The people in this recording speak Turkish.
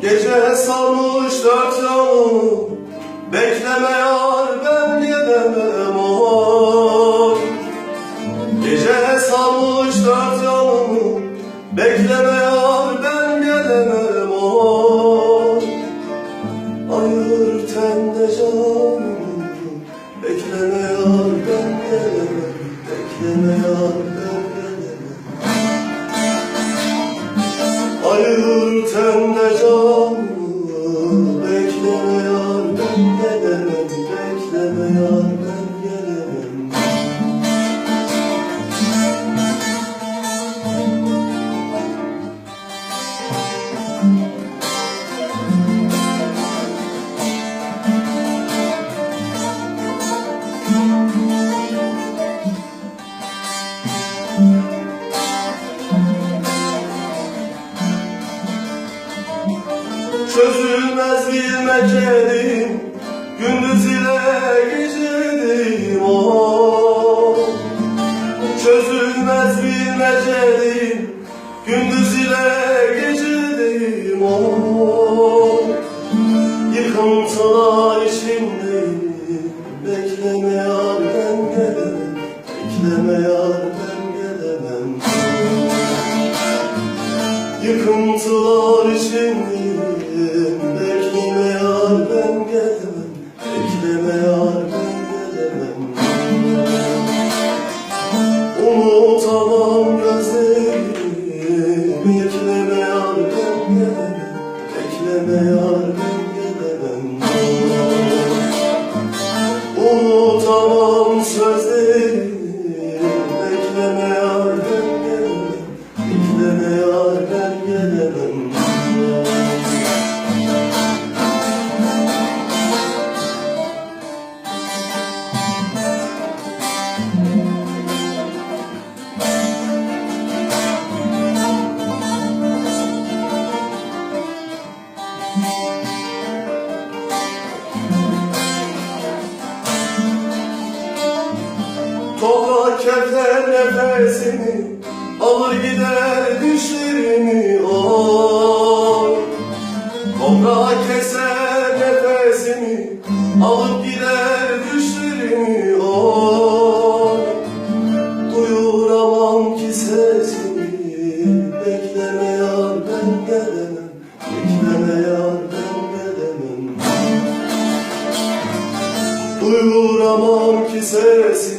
Gece salmış dört yanı Bekleme yar ben gelemem oy Gece salmış dört yanı Bekleme yar ben gelemem 자유를 탐내자 Çözülmez bilmecedim Gündüz ile gecedim o. Çözülmez bilmecedim Gündüz ile gecedim o. Yıkıntılar içindeyim Bekleme yar ben gelemem Bekleme yar ben gelemem. Yıkıntılar içindeyim was the Şevkle nefesini Alır gider düşlerini oy. Kobra keser nefesini Alıp gider düşlerini oy. Duyuramam ki sesini Bekleme yar ben gelemem. Bekleme yar ben gelemem. Duyuramam ki sesini